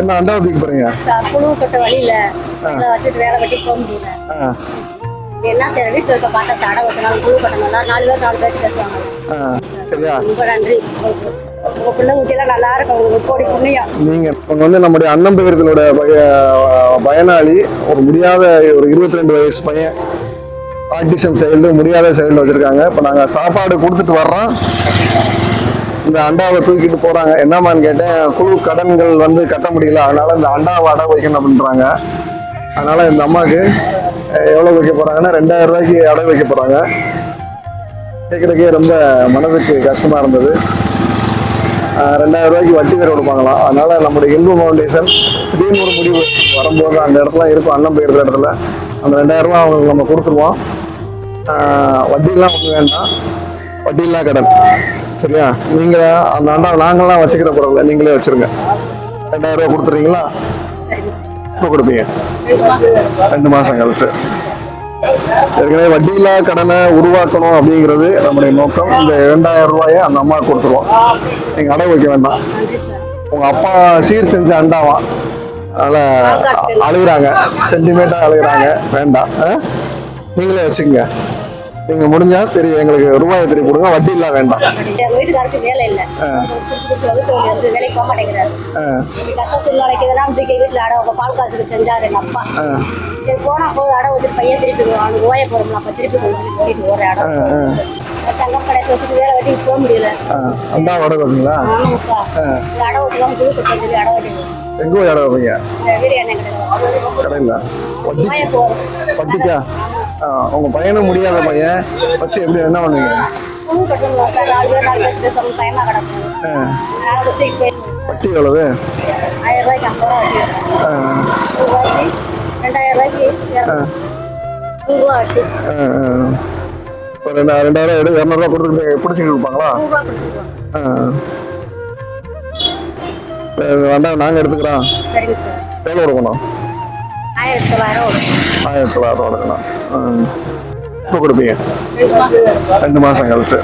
என்ன அண்டாவை தூக்கி போறீங்க குழு கட்ட வழியில வச்சுட்டு வேலை வெட்டி போக முடியல. ஆ. என்ன செய்ய வீட்டுல இருக்க பாட்டை தடை வச்சனாலும் குழு கட்டணும் நாலு பேர் நாலு பேர் பேசுவாங்க. சரியா? ரொம்ப நன்றி. உங்க பிள்ளை குட்டியெல்லாம் நல்லா இருக்கும். உங்களுக்கு கோடி புண்ணியம். நீங்க இவங்க வந்து நம்முடைய அண்ணன் பெயர்களோட பயனாளி. ஒரு முடியாத ஒரு இருபத்தி ரெண்டு வயசு பையன். ஆட்டிசம் சைல்டு முடியாத சைல்டு வச்சிருக்காங்க. இப்போ நாங்கள் சாப்பாடு கொடுத்துட்டு வர்றோம். இந்த அண்டாவை தூக்கிட்டு போறாங்க. என்னமான்னு கேட்டேன் குழு கடன்கள் வந்து கட்ட முடியல. அதனால இந்த அண்டாவை அடை வைக்கணும் அப்படின்றாங்க. அதனால இந்த அம்மாவுக்கு எவ்வளோ எவ்வளவு வைக்க போறாங்கன்னா ரெண்டாயிரம் ரூபாய்க்கு அடை வைக்க போறாங்க. கேட்கறதுக்கே ரொம்ப மனதுக்கு கஷ்டமா இருந்தது. ரெண்டாயிரம் ரூபாய்க்கு வட்டி வேறு கொடுப்பாங்களாம். அதனால நம்முடைய இந்து ஃபவுண்டேஷன் திடீர்னு ஒரு முடிவு வரும்போது அந்த இடத்துல இருக்கும் அண்ணன் போயிருக்கிற இடத்துல. அந்த ரெண்டாயிரம் ரூபாய் அவங்களுக்கு நம்ம கொடுத்துருவோம். வட்டியெல்லாம் ஒன்றும் வேண்டாம். வட்டியில்லா கடன். சரியா? நீங்கள்? அந்த அண்டா நாங்களாம் வச்சுக்கிற பொருள் நீங்களே வச்சிருங்க. ரெண்டாயிரம் ரூபா கொடுத்துறீங்களா? இப்போ கொடுப்பீங்க? ரெண்டு மாதம் கழிச்சு. ஏற்கனவே வட்டியில்லா கடனை உருவாக்கணும் அப்படிங்கிறது நம்முடைய நோக்கம். இந்த இரண்டாயிரம் ரூபாயை அந்த அம்மா கொடுத்துருவோம். நீங்கள் அடகு வைக்க வேண்டாம். உங்கள் அப்பா சீர் செஞ்ச அண்டாவாம் அதில் அழுகுறாங்க. சென்டிமேட்டாக அழுகுறாங்க. வேண்டாம். ஆ? நீங்களே வச்சுக்கங்க. நீங்க முடிஞ்சா தெரியும் எங்களுக்கு ரூபாயை திருப்பி கொடுங்க. வட்டி இல்ல வேண்டாம். வீட்டுக்காருக்கு வேலை இல்ல. குடுத்து குடுத்து வேலைக்கு போக மாட்டேங்கிறாரு. கஷ்ட சூழ்நிலைக்கு இதெல்லாம் வீட்டுல அடை பால் காசுக்கு செஞ்சாரு எங்க அப்பா. போனா போது அடை வச்சுட்டு பையன் திருப்பி அவனுக்கு ஓய போறோம்ல அப்ப திருப்பி போற ஆ, இடம் ஆ, தங்க கடைக்கு வச்சுட்டு வேலை வெட்டிட்டு போக முடியல. அண்டா அடகு வைப்பீங்களா ஆமாங்க சார் அடை வச்சுலாம் குழு கட்ட சொல்லி அடை எங்க போய் அடகு வைப்பீங்க? வீடியோ கடையில்? கடையில். வட்டி வட்டிக்கா? உங்க பையனும் முடியாத பையன். வச்சு எப்படி என்ன பண்ணுவீங்க? குழு ஆ, வட்டி எவ்வளவு? ஆ, ரெண்டாயிரம் ஆ, ஆ. ரெண்டாயிரம் எடு இரநூறுவா கொடுத்துட்டு பிடிச்சிட்டு இருப்பாங்களா ஆ. வேண்டாம் நாங்கள் எடுத்துக்கிறோம். எவ்வளோ கொடுக்கணும்? ஆயிரத்தி தொள்ளாயிரம் ஆயிரத்தி தொள்ளாயிரம் ரூபா கொடுக்கணும் இப்போ கொடுப்பீங்க ரெண்டு மாதம் கழிச்சு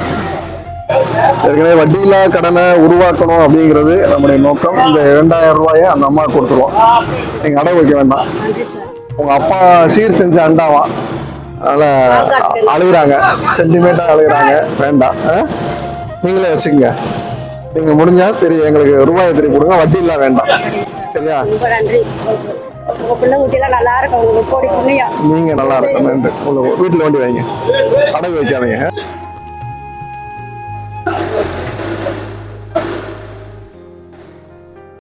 ஏற்கனவே வட்டியில்லா கடனை உருவாக்கணும் அப்படிங்கிறது நம்முடைய நோக்கம் இந்த இரண்டாயிரம் ரூபாயை அந்த அம்மா கொடுத்துருவோம் நீங்கள் அடகு வைக்க வேண்டாம் உங்கள் அப்பா சீர் செஞ்ச அண்டாவான் அதில் அழுகுறாங்க சென்டிமேட்டா அழுகுறாங்க வேண்டாம் ஆ? நீங்களே வச்சுக்கோங்க நீங்கள் முடிஞ்சால் தெரியும் எங்களுக்கு ரூபாயை திருப்பி கொடுங்க வட்டி இல்லை வேண்டாம் சரியா நன்றி. உங்க பிள்ளை குட்டியெல்லாம் நல்லா இருக்கும். உங்களுக்கு கோடி புண்ணியம். நீங்க நல்லா இருக்கணும். உங்க வீட்டுல வண்டி வைங்க. அடகு வைக்காதீங்க.